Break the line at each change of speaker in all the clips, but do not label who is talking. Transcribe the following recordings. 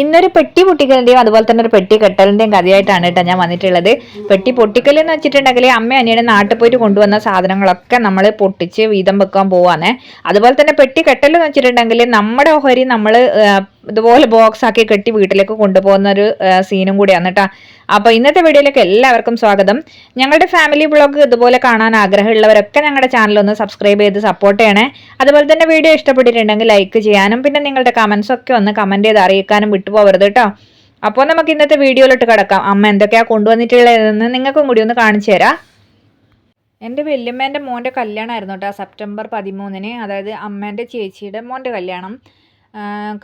ഇന്നൊരു പെട്ടി പൊട്ടിക്കലിന്റെയും അതുപോലെ തന്നെ ഒരു പെട്ടി കെട്ടലിന്റെയും കഥയായിട്ടാണ് കേട്ടോ ഞാൻ വന്നിട്ടുള്ളത്. പെട്ടി പൊട്ടിക്കൽ എന്ന് വെച്ചിട്ടുണ്ടെങ്കിൽ അമ്മ അനിയുടെ നാട്ടിൽ പോയിട്ട് കൊണ്ടുവന്ന സാധനങ്ങളൊക്കെ നമ്മൾ പൊട്ടിച്ച് വീതം വെക്കാൻ പോവാന്നേ അതുപോലെ തന്നെ പെട്ടി കെട്ടൽ എന്ന് വെച്ചിട്ടുണ്ടെങ്കിൽ നമ്മുടെ ഓഹരി നമ്മൾ ഇതുപോലെ ബോക്സ് ആക്കി കെട്ടി വീട്ടിലേക്ക് കൊണ്ടുപോകുന്ന ഒരു സീനും കൂടിയാണ് കേട്ടോ. അപ്പൊ ഇന്നത്തെ വീഡിയോയിലേക്ക് എല്ലാവർക്കും സ്വാഗതം. ഞങ്ങളുടെ ഫാമിലി ബ്ലോഗ് ഇതുപോലെ കാണാൻ ആഗ്രഹമുള്ളവരൊക്കെ ഞങ്ങളുടെ ചാനൽ ഒന്ന് സബ്സ്ക്രൈബ് ചെയ്ത് സപ്പോർട്ട് ചെയ്യണേ. അതുപോലെ തന്നെ വീഡിയോ ഇഷ്ടപ്പെട്ടിട്ടുണ്ടെങ്കിൽ ലൈക്ക് ചെയ്യാനും പിന്നെ നിങ്ങളുടെ കമന്റ്സ് ഒക്കെ ഒന്ന് കമന്റ് ചെയ്ത് അറിയിക്കാനും വിട്ടുപോകരുത് കേട്ടോ. അപ്പോൾ നമുക്ക് ഇന്നത്തെ വീഡിയോയിലോട്ട് കിടക്കാം. അമ്മ എന്തൊക്കെയാ കൊണ്ടുവന്നിട്ടുള്ളതെന്ന് നിങ്ങൾക്കും കൂടി ഒന്ന് കാണിച്ചു തരാം. എന്റെ വല്യമ്മേന്റെ മോന്റെ കല്യാണമായിരുന്നു കേട്ടോ സെപ്റ്റംബർ പതിമൂന്നിന്. അതായത് അമ്മേന്റെ ചേച്ചിയുടെ മോന്റെ കല്യാണം.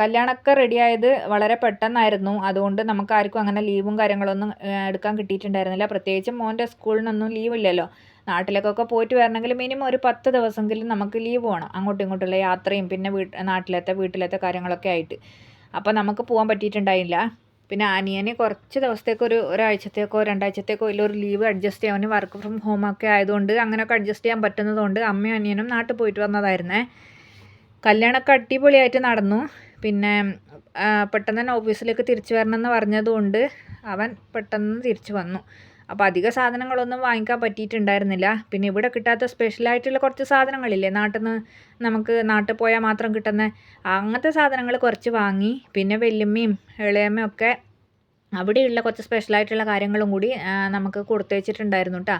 കല്യാണമൊക്കെ റെഡിയായത് വളരെ പെട്ടെന്നായിരുന്നു. അതുകൊണ്ട് നമുക്ക് ആർക്കും അങ്ങനെ ലീവും കാര്യങ്ങളൊന്നും എടുക്കാൻ കിട്ടിയിട്ടുണ്ടായിരുന്നില്ല. പ്രത്യേകിച്ച് മോന്റെ സ്കൂളിൽ നിന്നും ലീവില്ലല്ലോ. നാട്ടിലേക്കൊക്കെ പോയിട്ട് വരണമെങ്കിൽ മിനിമം ഒരു പത്ത് ദിവസമെങ്കിലും നമുക്ക് ലീവ് വേണം. അങ്ങോട്ടും ഇങ്ങോട്ടുള്ള യാത്രയും പിന്നെ വീട്ട് നാട്ടിലത്തെ വീട്ടിലത്തെ കാര്യങ്ങളൊക്കെ ആയിട്ട്. അപ്പോൾ നമുക്ക് പോകാൻ പറ്റിയിട്ടുണ്ടായില്ല. പിന്നെ അനിയന് കുറച്ച് ദിവസത്തേക്ക് ഒരു ഒരാഴ്ചത്തേക്കോ രണ്ടാഴ്ചത്തേക്കോ ഒരു ലീവ് അഡ്ജസ്റ്റ് ചെയ്യാൻ വർക്ക് ഫ്രം ഹോം ഒക്കെ ആയതുകൊണ്ട് അങ്ങനെയൊക്കെ അഡ്ജസ്റ്റ് ചെയ്യാൻ പറ്റുന്നതുകൊണ്ട് അമ്മയും അനിയനും നാട്ടിൽ പോയിട്ട് വന്നതായിരുന്നേ. കല്യാണമൊക്കെ അടിപൊളിയായിട്ട് നടന്നു. പിന്നെ പെട്ടെന്ന് തന്നെ ഓഫീസിലേക്ക് തിരിച്ചു വരണമെന്ന് പറഞ്ഞതുകൊണ്ട് അവൻ പെട്ടെന്ന് തിരിച്ചു വന്നു. അപ്പോൾ അധിക സാധനങ്ങളൊന്നും വാങ്ങിക്കാൻ പറ്റിയിട്ടുണ്ടായിരുന്നില്ല. പിന്നെ ഇവിടെ കിട്ടാത്ത സ്പെഷ്യലായിട്ടുള്ള കുറച്ച് സാധനങ്ങളില്ലേ? നാട്ടിൽ നിന്ന് നമുക്ക് നാട്ടിൽ പോയാൽ മാത്രം കിട്ടുന്ന അങ്ങനത്തെ സാധനങ്ങൾ കുറച്ച് വാങ്ങി. പിന്നെ വെല്ലുമ്മയും ഇളയമ്മയും ഒക്കെ അവിടെയുള്ള കുറച്ച് സ്പെഷ്യലായിട്ടുള്ള കാര്യങ്ങളും കൂടി നമുക്ക് കൊടുത്തു വെച്ചിട്ടുണ്ടായിരുന്നു കേട്ടോ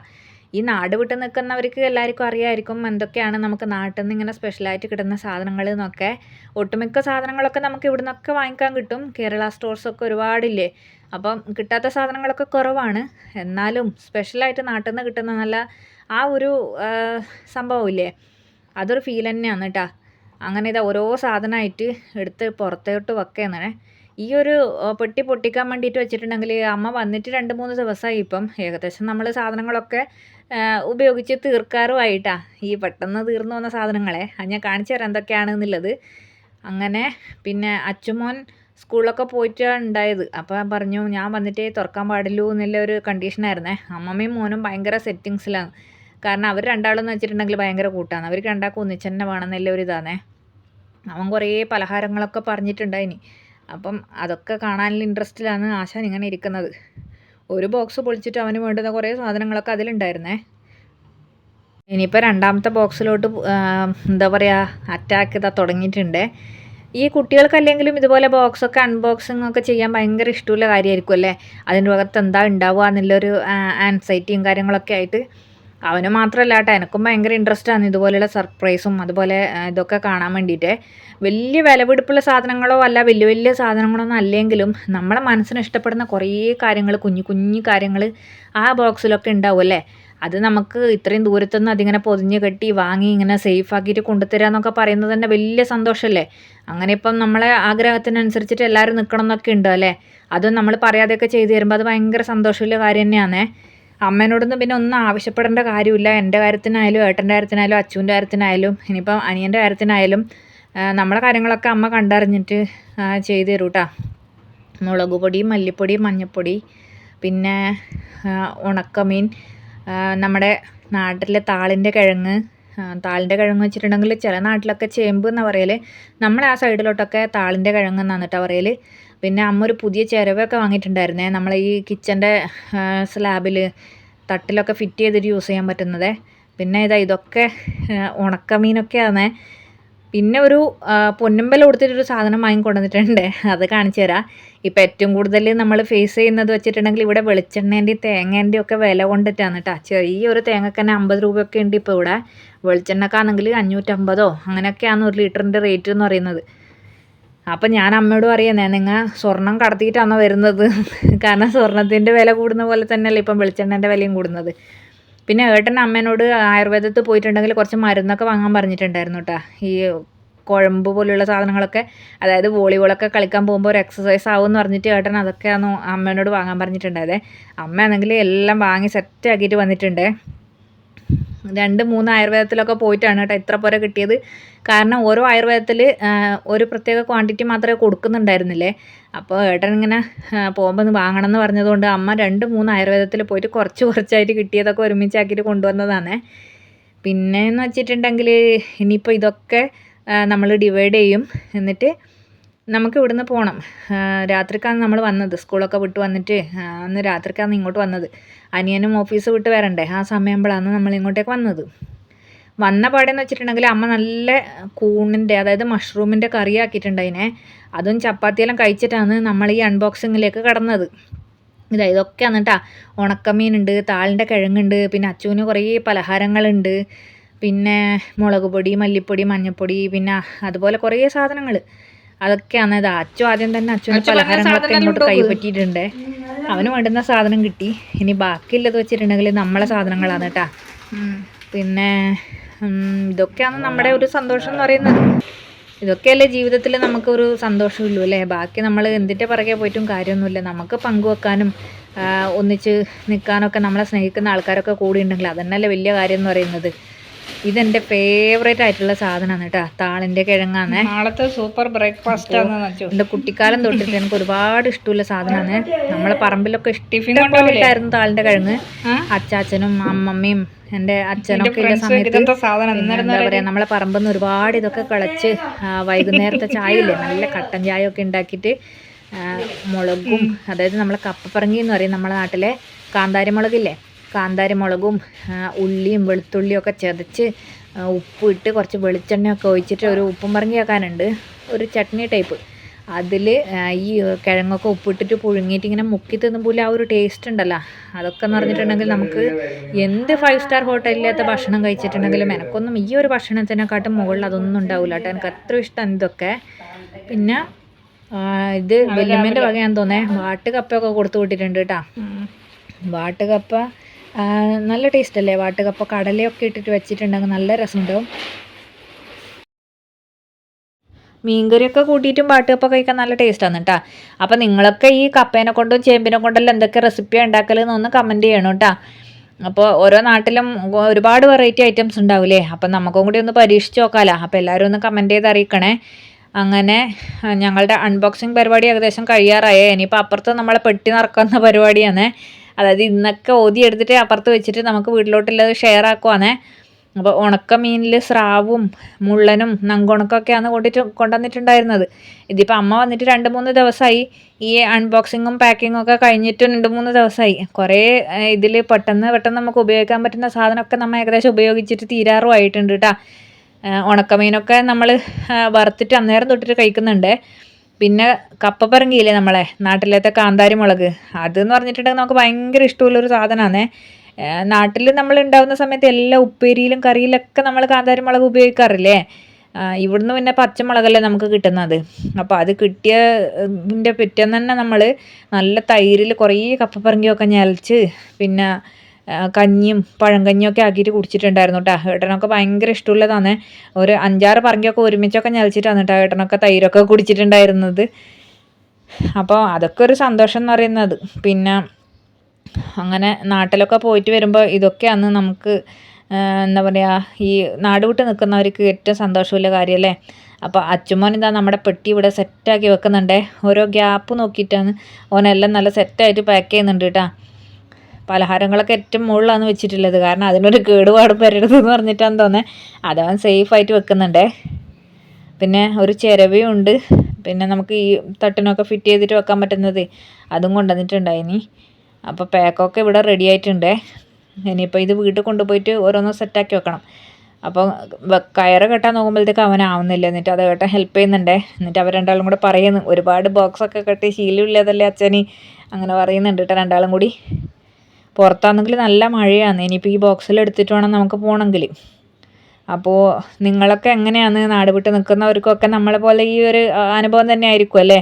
ഈ നാട് വിട്ട് നിൽക്കുന്നവർക്ക് എല്ലാവർക്കും അറിയായിരിക്കും എന്തൊക്കെയാണ് നമുക്ക് നാട്ടിൽ നിന്ന് ഇങ്ങനെ സ്പെഷ്യലായിട്ട് കിട്ടുന്ന സാധനങ്ങൾ എന്നൊക്കെ. ഒട്ടുമിക്ക സാധനങ്ങളൊക്കെ നമുക്ക് ഇവിടെ നിന്നൊക്കെ വാങ്ങിക്കാൻ കിട്ടും. കേരള സ്റ്റോഴ്സൊക്കെ ഒരുപാടില്ലേ? അപ്പം കിട്ടാത്ത സാധനങ്ങളൊക്കെ കുറവാണ്. എന്നാലും സ്പെഷ്യലായിട്ട് നാട്ടിൽ നിന്ന് കിട്ടുന്ന നല്ല ആ ഒരു സംഭവമില്ലേ? അതൊരു ഫീൽ തന്നെയാണ് കേട്ടോ. അങ്ങനെ ഇത് ഓരോ സാധനമായിട്ട് എടുത്ത് പുറത്തോട്ട് വെക്കുന്നേ ഈ ഒരു പെട്ടി പൊട്ടിക്കാൻ വേണ്ടിയിട്ട് വെച്ചിട്ടുണ്ടെങ്കിൽ അമ്മ വന്നിട്ട് രണ്ട് മൂന്ന് ദിവസമായി ഇപ്പം. ഏകദേശം നമ്മൾ സാധനങ്ങളൊക്കെ ഉപയോഗിച്ച് തീർക്കാറുമായിട്ടാ. ഈ പെട്ടെന്ന് തീർന്നു വന്ന സാധനങ്ങളെ. അത് ഞാൻ കാണിച്ചു തരാം എന്തൊക്കെയാണെന്നുള്ളത്. അങ്ങനെ പിന്നെ അച്ചുമോൻ സ്കൂളിലൊക്കെ പോയിട്ടാണ് ഉണ്ടായത്. അപ്പോൾ പറഞ്ഞു ഞാൻ വന്നിട്ടേ തുറക്കാൻ പാടുള്ളൂ എന്നുള്ള ഒരു കണ്ടീഷനായിരുന്നേ അമ്മമ്മയും മോനും ഭയങ്കര സെറ്റിങ്സിലാണ് കാരണം അവർ രണ്ടാളെന്ന് വെച്ചിട്ടുണ്ടെങ്കിൽ ഭയങ്കര കൂട്ടാണ്. അവർക്ക് രണ്ടാൾക്കും ഒന്നിച്ച് തന്നെ വേണമെന്നുള്ള ഒരു ഇതാണേ അവൻ കുറേ പലഹാരങ്ങളൊക്കെ പറഞ്ഞിട്ടുണ്ടായിനി. അപ്പം അതൊക്കെ കാണാനുള്ള ഇൻട്രസ്റ്റിലാണ് ആശാൻ ഇങ്ങനെ ഇരിക്കുന്നത്. ഒരു ബോക്സ് പൊളിച്ചിട്ട് അവന് വേണ്ടുന്ന കുറേ സാധനങ്ങളൊക്കെ അതിലുണ്ടായിരുന്നേ. ഇനിയിപ്പോൾ രണ്ടാമത്തെ ബോക്സിലോട്ട് എന്താ പറയുക അറ്റാക്ക് ഇതാ തുടങ്ങിയിട്ടുണ്ട്. ഈ കുട്ടികൾക്കല്ലെങ്കിലും ഇതുപോലെ ബോക്സൊക്കെ അൺബോക്സിംഗ് ഒക്കെ ചെയ്യാൻ ഭയങ്കര ഇഷ്ടമുള്ള കാര്യമായിരിക്കും അല്ലേ? അതിന്റെ ഭാഗത്ത് എന്താ ഉണ്ടാവുക എന്നുള്ളൊരു ആൻസൈറ്റിയും കാര്യങ്ങളൊക്കെ ആയിട്ട്. അവന് മാത്രമല്ല കേട്ടോ. എനിക്കും ഭയങ്കര ഇൻട്രസ്റ്റ് ആണ് ഇതുപോലെയുള്ള സർപ്രൈസും അതുപോലെ ഇതൊക്കെ കാണാൻ വേണ്ടിയിട്ട് വലിയ വിലപിടിപ്പുള്ള സാധനങ്ങളോ അല്ല വലിയ വലിയ സാധനങ്ങളൊന്നും അല്ലെങ്കിലും നമ്മളെ മനസ്സിന് ഇഷ്ടപ്പെടുന്ന കുറേ കാര്യങ്ങൾ കുഞ്ഞു കുഞ്ഞു കാര്യങ്ങൾ ആ ബോക്സിലൊക്കെ ഉണ്ടാവും അല്ലേ? അത് നമുക്ക് ഇത്രയും ദൂരത്തുനിന്ന് അതിങ്ങനെ പൊതിഞ്ഞ് കെട്ടി വാങ്ങി ഇങ്ങനെ സേഫ് ആക്കിയിട്ട് കൊണ്ടുതരിക എന്നൊക്കെ പറയുന്നത് തന്നെ വലിയ സന്തോഷമല്ലേ അങ്ങനെ ഇപ്പം നമ്മളെ ആഗ്രഹത്തിനനുസരിച്ചിട്ട് എല്ലാവരും നിൽക്കണം എന്നൊക്കെ ഉണ്ട് അല്ലേ? അതും നമ്മൾ പറയാതെയൊക്കെ ചെയ്തു തരുമ്പോൾ അത് ഭയങ്കര സന്തോഷമുള്ള കാര്യം തന്നെയാണേ അമ്മേനോടൊന്നും പിന്നെ ഒന്നും ആവശ്യപ്പെടേണ്ട കാര്യമില്ല. എന്റെ കാര്യത്തിനായാലും ഏട്ടന്റെ കാര്യത്തിനായാലും അച്ചുവിന്റെ കാര്യത്തിനായാലും ഇനിയിപ്പം അനിയന്റെ കാര്യത്തിനായാലും നമ്മളെ കാര്യങ്ങളൊക്കെ അമ്മ കണ്ടറിഞ്ഞിട്ട് ചെയ്തു തരും കേട്ടോ മുളക് പൊടി മല്ലിപ്പൊടി മഞ്ഞൾപ്പൊടി പിന്നെ ഉണക്കമീൻ നമ്മുടെ നാട്ടിലെ താളിന്റെ കിഴങ്ങ് താളിന്റെ കിഴങ്ങ് വെച്ചിട്ടുണ്ടെങ്കിൽ ചില നാട്ടിലൊക്കെ ചേമ്പ് എന്ന് പറയൽ നമ്മളെ ആ സൈഡിലോട്ടൊക്കെ താളിന്റെ കിഴങ്ങ് എന്നാണ് കേട്ടോ പറയൽ പിന്നെ അമ്മ ഒരു പുതിയ ചിരവൊക്കെ വാങ്ങിയിട്ടുണ്ടായിരുന്നേ. നമ്മളെ ഈ കിച്ചന്റെ സ്ലാബിൽ തട്ടിലൊക്കെ ഫിറ്റ് ചെയ്തിട്ട് യൂസ് ചെയ്യാൻ പറ്റുന്നത്. പിന്നെ ഇതാ ഇതൊക്കെ ഉണക്കമീനൊക്കെയാണ് പിന്നെ ഒരു പൊന്നമ്പല കൊടുത്തിട്ടൊരു സാധനം വാങ്ങിക്കൊണ്ടുവന്നിട്ടുണ്ട്. അത് കാണിച്ചു തരാം. ഇപ്പം ഏറ്റവും കൂടുതൽ നമ്മൾ ഫേസ് ചെയ്യുന്നത് വെച്ചിട്ടുണ്ടെങ്കിൽ ഇവിടെ വെളിച്ചെണ്ണേന്റെയും തേങ്ങേന്റെയും ഒക്കെ വില കൊണ്ടിട്ടാണ് കേട്ടോ. ചെറിയൊരു തേങ്ങക്കന്നെ അമ്പത് രൂപയൊക്കെ ഉണ്ട് ഇപ്പോൾ ഇവിടെ. വെളിച്ചെണ്ണക്കാണെങ്കിൽ അഞ്ഞൂറ്റമ്പതോ അങ്ങനെയൊക്കെയാണ് ഒരു ലിറ്ററിന്റെ റേറ്റ് എന്ന് പറയുന്നത്. അപ്പം ഞാൻ അമ്മയോട് പറയുന്നേ നിങ്ങൾ സ്വർണം കടത്തിയിട്ടാണോ വരുന്നത്? കാരണം സ്വർണത്തിന്റെ വില കൂടുന്ന പോലെ തന്നെയല്ലേ ഇപ്പം വെളിച്ചെണ്ണേന്റെ വിലയും കൂടുന്നത്. പിന്നെ ഏട്ടൻ അമ്മേനോട് ആയുർവേദത്തിൽ പോയിട്ടുണ്ടെങ്കിൽ കുറച്ച് മരുന്നൊക്കെ വാങ്ങാൻ പറഞ്ഞിട്ടുണ്ടായിരുന്നു കേട്ടോ ഈ കുഴമ്പ് പോലെയുള്ള സാധനങ്ങളൊക്കെ അതായത് വോളിബോളൊക്കെ കളിക്കാൻ പോകുമ്പോൾ ഒരു എക്സസൈസ് ആവും എന്ന് പറഞ്ഞിട്ട് ഏട്ടൻ അതൊക്കെയാണ് അമ്മേനോട് വാങ്ങാൻ പറഞ്ഞിട്ടുണ്ടായത്. അമ്മയാണെങ്കിൽ എല്ലാം വാങ്ങി സെറ്റ് ആക്കിയിട്ട് വന്നിട്ടുണ്ട്. രണ്ട് മൂന്ന് ആയുർവേദത്തിലൊക്കെ പോയിട്ടാണ് കേട്ടോ ഇത്ര പോരെ കിട്ടിയത്. കാരണം ഓരോ ആയുർവേദത്തിൽ ഒരു പ്രത്യേക ക്വാണ്ടിറ്റി മാത്രമേ കൊടുക്കുന്നുണ്ടായിരുന്നില്ലേ? അപ്പോൾ ഏട്ടൻ ഇങ്ങനെ പോകുമ്പോൾ വാങ്ങണം എന്ന് പറഞ്ഞതുകൊണ്ട് അമ്മ രണ്ട് മൂന്ന് ആയുർവേദത്തിൽ പോയിട്ട് കുറച്ച് കുറച്ചായിട്ട് കിട്ടിയതൊക്കെ ഒരുമിച്ചാക്കിയിട്ട് കൊണ്ടുവന്നതാണ്. പിന്നെ എന്ന് വെച്ചിട്ടുണ്ടെങ്കിൽ ഇനിയിപ്പോൾ ഇതൊക്കെ നമ്മൾ ഡിവൈഡ് ചെയ്യും. എന്നിട്ട് നമുക്ക് ഇവിടുന്ന് പോകണം രാത്രിക്കാണ് നമ്മൾ വന്നത്. സ്കൂളൊക്കെ വിട്ട് വന്നിട്ട് അന്ന് രാത്രിക്കാണ് ഇങ്ങോട്ട് വന്നത്. അനിയനും ഓഫീസ് വിട്ട് വരണ്ടേ? ആ സമയമ്പോഴാണ് നമ്മൾ ഇങ്ങോട്ടേക്ക് വന്നത്. വന്ന പാടെന്ന് വെച്ചിട്ടുണ്ടെങ്കിൽ അമ്മ നല്ല കൂണിന്റെ അതായത് മഷ്റൂമിന്റെ കറി ആക്കിയിട്ടുണ്ട് അതിനെ അതും ചപ്പാത്തിയെല്ലാം കഴിച്ചിട്ടാണ് നമ്മൾ ഈ അൺബോക്സിങ്ങിലേക്ക് കടന്നത്. ഇതാ ഇതൊക്കെ എന്നിട്ടാ. ഉണക്കമീനുണ്ട് താളിന്റെ കിഴങ്ങുണ്ട് പിന്നെ അച്ചുവിന് കുറേ പലഹാരങ്ങളുണ്ട്. പിന്നെ മുളക് പൊടി മല്ലിപ്പൊടി മഞ്ഞൾപ്പൊടി പിന്നെ അതുപോലെ കുറേ സാധനങ്ങൾ. അതൊക്കെയാണ്. ഇത് അച്ചു ആദ്യം തന്നെ അച്ചുവിന് പലഹാരങ്ങളൊക്കെ ഇങ്ങോട്ട് കൈപ്പറ്റിയിട്ടുണ്ട്. അവന് വേണ്ടുന്ന സാധനം കിട്ടി. ഇനി ബാക്കിയുള്ളത് വെച്ചിട്ടുണ്ടെങ്കിൽ നമ്മളെ സാധനങ്ങളാണ് കേട്ടാ. പിന്നെ ഇതൊക്കെയാണ് നമ്മുടെ ഒരു സന്തോഷം എന്ന് പറയുന്നത്. ഇതൊക്കെയല്ലേ ജീവിതത്തിൽ നമുക്കൊരു സന്തോഷമുള്ളൂ അല്ലേ? ബാക്കി നമ്മൾ എന്തിന്റെ പുറകെ പോയിട്ടും കാര്യമൊന്നുമില്ല. നമുക്ക് പങ്കുവെക്കാനും ഒന്നിച്ച് നിൽക്കാനൊക്കെ നമ്മളെ സ്നേഹിക്കുന്ന ആൾക്കാരൊക്കെ കൂടി ഉണ്ടെങ്കിൽ അതന്നല്ലേ വലിയ കാര്യം എന്ന് പറയുന്നത്. ഇതെന്റെ ഫേവറേറ്റ് ആയിട്ടുള്ള സാധനമാണ് കേട്ടോ. താളിന്റെ കിഴങ്ങാണ്.
നാളത്തെ സൂപ്പർ ബ്രേക്ക്ഫാസ്റ്റ്
എന്റെ കുട്ടിക്കാലം തൊട്ടിട്ട് എനിക്ക് ഒരുപാട് ഇഷ്ടമുള്ള സാധനമാണ് നമ്മളെ പറമ്പിലൊക്കെ ഇഷ്ടപ്പെട്ടായിരുന്നു താളിന്റെ കിഴങ്ങ്? അച്ചാച്ചനും അമ്മമ്മയും എന്റെ അച്ഛനൊക്കെ ഉള്ള സമയത്ത് എന്താ നമ്മളെ പറമ്പിൽ നിന്ന് ഒരുപാട് ഇതൊക്കെ കളച്ച് വൈകുന്നേരത്തെ ചായ ഇല്ലേ നല്ല കട്ടൻ ചായ ഒക്കെ ഉണ്ടാക്കിയിട്ട് മുളകും അതായത് നമ്മളെ കപ്പപ്പറങ്ങി എന്ന് പറയും നമ്മളെ നാട്ടിലെ കാന്താരി മുളകില്ലേ കാന്താരി മുളകും ഉള്ളിയും വെളുത്തുള്ളിയും ഒക്കെ ചതച്ച് ഉപ്പിട്ട് ഉപ്പ് ഇട്ട് കുറച്ച് വെളിച്ചെണ്ണയൊക്കെ ഒഴിച്ചിട്ട് ഒരു ഉപ്പും പറങ്ങി വെക്കാനുണ്ട് ഒരു ചട്നി ടൈപ്പ്. അതിൽ ഈ കിഴങ്ങൊക്കെ ഉപ്പിട്ടിട്ട് പുഴുങ്ങിയിട്ട് ഇങ്ങനെ മുക്കി തിന്നുമ്പോൾ ആ ഒരു ടേസ്റ്റ് ഉണ്ടല്ലോ. അതൊക്കെ എന്ന് പറഞ്ഞിട്ടുണ്ടെങ്കിൽ നമുക്ക് എന്ത് ഫൈവ് സ്റ്റാർ ഹോട്ടലിലത്തെ ഭക്ഷണം കഴിച്ചിട്ടുണ്ടെങ്കിലും എനക്കൊന്നും ഈ ഒരു ഭക്ഷണത്തിനെക്കാട്ടും മുകളിൽ അതൊന്നും ഉണ്ടാവില്ല കേട്ടോ എനിക്ക് അത്ര ഇഷ്ടം ഇതൊക്കെ. പിന്നെ ഇത് വല്യമ്മേന്റെ വകയാന്ന് തോന്നേ വാട്ടുകപ്പയൊക്കെ കൊടുത്തു വിട്ടിട്ടുണ്ട് കേട്ടോ. വാട്ടുകപ്പ നല്ല ടേസ്റ്റ് അല്ലേ? വാട്ടുകപ്പ കടലയൊക്കെ ഇട്ടിട്ട് വെച്ചിട്ടുണ്ടെങ്കിൽ നല്ല രസമുണ്ടാവും. മീൻകറിയൊക്കെ കൂട്ടിയിട്ടും വാട്ടുകപ്പ കഴിക്കാൻ നല്ല ടേസ്റ്റാണ് കേട്ടോ അപ്പം നിങ്ങളൊക്കെ ഈ കപ്പേനെ കൊണ്ടും ചേമ്പിനെ കൊണ്ടെല്ലാം എന്തൊക്കെ റെസിപ്പിയാണ് ഉണ്ടാക്കലെന്ന് ഒന്ന് കമന്റ് ചെയ്യണം കേട്ടോ അപ്പോൾ ഓരോ നാട്ടിലും ഒരുപാട് വെറൈറ്റി ഐറ്റംസ് ഉണ്ടാവില്ലേ അപ്പം നമുക്കും കൂടി ഒന്ന് പരീക്ഷിച്ച് നോക്കാമല്ലോ അപ്പോൾ എല്ലാവരും ഒന്ന് കമന്റ് ചെയ്ത് അറിയിക്കണേ. അങ്ങനെ ഞങ്ങളുടെ അൺബോക്സിങ് പരിപാടി ഏകദേശം കഴിയാറായേ. ഇനിയിപ്പോൾ അപ്പുറത്ത് നമ്മളെ പെട്ടി നടക്കുന്ന പരിപാടിയാണ്. അതായത് ഇന്നൊക്കെ ഓതി എടുത്തിട്ട് അപ്പുറത്ത് വെച്ചിട്ട് നമുക്ക് വീട്ടിലോട്ടുള്ളത് ഷെയർ ആക്കുവാണേ. അപ്പോൾ ഉണക്ക മീനിൽ സ്രാവും മുള്ളനും നങ്കുണക്കൊക്കെയാണ് കൊണ്ടിട്ട് കൊണ്ടുവന്നിട്ടുണ്ടായിരുന്നത്. ഇതിപ്പോൾ അമ്മ വന്നിട്ട് രണ്ട് മൂന്ന് ദിവസമായി ഈ അൺബോക്സിങ്ങും പാക്കിങ്ങും ഒക്കെ കഴിഞ്ഞിട്ട് രണ്ട് മൂന്ന് ദിവസമായി കുറേ ഇതിൽ പെട്ടെന്ന് പെട്ടെന്ന് നമുക്ക് ഉപയോഗിക്കാൻ പറ്റുന്ന സാധനമൊക്കെ നമ്മൾ ഏകദേശം ഉപയോഗിച്ചിട്ട് തീരാറും ആയിട്ടുണ്ട് കേട്ടോ ഉണക്കമീനൊക്കെ നമ്മൾ വറുത്തിട്ട് അന്നേരം തൊട്ടിട്ട് കഴിക്കുന്നുണ്ട്. പിന്നെ കപ്പ പറങ്കിയില്ലേ നമ്മളെ? നാട്ടിലത്തെ കാന്താരി മുളക്. അതെന്ന് പറഞ്ഞിട്ടുണ്ടെങ്കിൽ നമുക്ക് ഭയങ്കര ഇഷ്ടമുള്ളൊരു സാധനമാണേ നാട്ടിൽ നമ്മൾ ഉണ്ടാവുന്ന സമയത്ത് എല്ലാ ഉപ്പേരിയിലും കറിയിലൊക്കെ നമ്മൾ കാന്താരി മുളക് ഉപയോഗിക്കാറില്ലേ? ഇവിടുന്ന് പിന്നെ പച്ചമുളകല്ലേ നമുക്ക് കിട്ടുന്നത്. അപ്പോൾ അത് കിട്ടിയതിന്റെ പിറ്റേന്ന് തന്നെ നമ്മൾ നല്ല തൈരിൽ കുറേ കപ്പപ്പറങ്കിയൊക്കെ ഞലച്ച് പിന്നെ കഞ്ഞിയും പഴങ്കഞ്ഞിയൊക്കെ ആക്കിയിട്ട് കുടിച്ചിട്ടുണ്ടായിരുന്നു കേട്ടോ ഏട്ടനൊക്കെ ഭയങ്കര ഇഷ്ടമുള്ളതാണ്. ഒരു അഞ്ചാറ് പറങ്കിയൊക്കെ ഒരുമിച്ചൊക്കെ ഞലച്ചിട്ടാണ് കേട്ടോ ഏട്ടനൊക്കെ തൈരൊക്കെ കുടിച്ചിട്ടുണ്ടായിരുന്നത്. അപ്പോൾ അതൊക്കെ ഒരു സന്തോഷം എന്ന് പറയുന്നത്. പിന്നെ അങ്ങനെ നാട്ടിലൊക്കെ പോയിട്ട് വരുമ്പോൾ ഇതൊക്കെയാണ് നമുക്ക് എന്താ പറയുക ഈ നാട് വിട്ട് നിൽക്കുന്നവർക്ക് ഏറ്റവും സന്തോഷമുള്ള കാര്യമല്ലേ അപ്പോൾ അച്ചുമോൻ ഇതാ നമ്മുടെ പെട്ടി ഇവിടെ സെറ്റാക്കി വെക്കുന്നുണ്ടേ. ഓരോ ഗ്യാപ്പ് നോക്കിയിട്ടാണ് ഓനെല്ലാം നല്ല സെറ്റായിട്ട് പാക്ക് ചെയ്യുന്നുണ്ട് കേട്ടോ പലഹാരങ്ങളൊക്കെ ഏറ്റവും മുകളിലാണ് വെച്ചിട്ടുള്ളത്. കാരണം അതിനൊരു കേടുപാട് വരരുതെന്ന് പറഞ്ഞിട്ടാണ് തോന്നേ അതവൻ സേഫായിട്ട് വെക്കുന്നുണ്ടേ. പിന്നെ ഒരു ചിരവയും ഉണ്ട്. പിന്നെ നമുക്ക് ഈ തട്ടിനൊക്കെ ഫിറ്റ് ചെയ്തിട്ട് വെക്കാൻ പറ്റുന്നത് അതും കൊണ്ടുവന്നിട്ടുണ്ടായിനി. അപ്പോൾ പാക്കൊക്കെ ഇവിടെ റെഡി ആയിട്ടുണ്ടേ. ഇനിയിപ്പോൾ ഇത് വീട്ടിൽ കൊണ്ടുപോയിട്ട് ഓരോന്നും സെറ്റാക്കി വെക്കണം. അപ്പോൾ കയറ് കെട്ടാൻ നോക്കുമ്പോഴത്തേക്ക് അവനാവുന്നില്ല എന്നിട്ട് അത് കേട്ടാൻ ഹെൽപ്പ് ചെയ്യുന്നുണ്ടേ. എന്നിട്ട് അവർ രണ്ടാളും കൂടെ പറയുന്നു. ഒരുപാട് ബോക്സൊക്കെ കെട്ടി ശീലമില്ലാതല്ലേ അച്ഛനി? അങ്ങനെ പറയുന്നുണ്ട് കേട്ടോ രണ്ടാളും കൂടി. പുറത്താണെങ്കിൽ നല്ല മഴയാണ്. ഇനിയിപ്പോൾ ഈ ബോക്സിൽ എടുത്തിട്ട് വേണം നമുക്ക് പോകണമെങ്കിൽ അപ്പോൾ നിങ്ങളൊക്കെ എങ്ങനെയാണ് നാട് വിട്ട് നിൽക്കുന്നവർക്കൊക്കെ നമ്മളെ പോലെ ഈ ഒരു അനുഭവം തന്നെ ആയിരിക്കും അല്ലേ?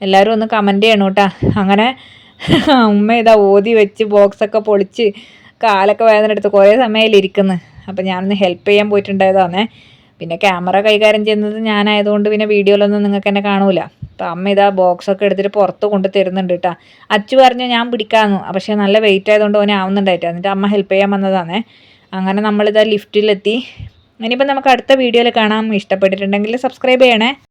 എല്ലാവരും ഒന്ന് കമന്റ് ചെയ്യണം കേട്ടോ. അങ്ങനെ ഉമ്മ ഇതാ ഓതി വെച്ച് ബോക്സൊക്കെ പൊളിച്ച് കാലൊക്കെ വേദന എടുത്ത് കുറേ സമയമല്ലേ ഇരിക്കുന്നത് അപ്പോൾ ഞാനൊന്ന് ഹെൽപ്പ് ചെയ്യാൻ പോയിട്ടുണ്ടായതാണേ പിന്നെ ക്യാമറ കൈകാര്യം ചെയ്യുന്നത് ഞാനായതുകൊണ്ട് പിന്നെ വീഡിയോയിലൊന്നും നിങ്ങൾക്ക് എന്നെ കാണൂല. അപ്പം അമ്മ ഇതാ ബോക്സൊക്കെ എടുത്തിട്ട് പുറത്ത് കൊണ്ട് തരുന്നുണ്ട് കേട്ടോ അച്ചു പറഞ്ഞു ഞാൻ പിടിക്കാമെന്നു പക്ഷേ നല്ല വെയിറ്റ് ആയതുകൊണ്ട് ഓനെ ആവുന്നുണ്ടായിട്ട് എന്നിട്ട് അമ്മ ഹെൽപ്പ് ചെയ്യാൻ വന്നതാണേ. അങ്ങനെ നമ്മളിതാ ലിഫ്റ്റിലെത്തി ഇനിയിപ്പോൾ നമുക്ക് അടുത്ത വീഡിയോയിൽ കാണാം. ഇഷ്ടപ്പെട്ടിട്ടുണ്ടെങ്കിൽ സബ്സ്ക്രൈബ് ചെയ്യണേ.